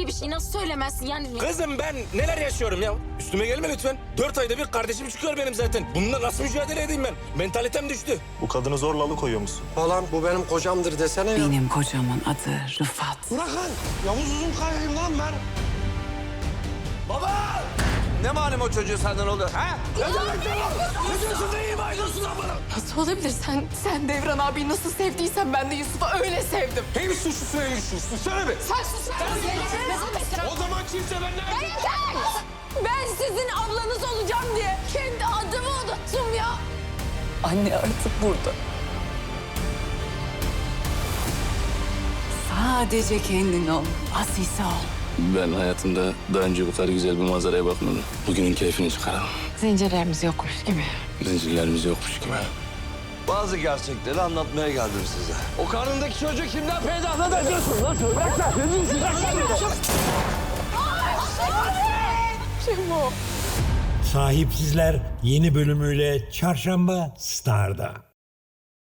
öyle bir şey nasıl söylemezsin yani? Kızım ben neler yaşıyorum ya? Üstüme gelme lütfen. Dört ayda bir kardeşim çıkıyor benim zaten. Bununla nasıl mücadele edeyim ben? Mentalitem düştü. Bu kadını zorla alıkoyuyor musun? Falan bu benim kocamdır desene ya. Benim kocamın adı Rıfat. Bırakın. Yavuz Uzun lan ben. Baba! Ne malum o çocuğu senden oldu ha? Nasıl olabilir? Sen sen Devran abiyi nasıl sevdiysen ben de Yusuf'u öyle sevdim. Hem suçlusu hem suçlusu. Söyle bir. Sen sus. O zaman kimse benden... Ben sizin ablanız olacağım diye kendi adımı unuttum ya. Anne artık burada. Sadece kendin ol. Asisi ol. Ben hayatımda daha önce bu kadar güzel bir manzaraya bakmadım. Bugünün keyfini çıkaralım. Zincirlerimiz yokmuş gibi. Zincirlerimiz yokmuş gibi. Bazı gerçekleri anlatmaya geldim size. O karnındaki çocuğu kimden peydah ediyorsun lan? Bırak sen. Ne diyorsun? Bırak sen. Sahipsizler yeni bölümüyle Çarşamba Star'da.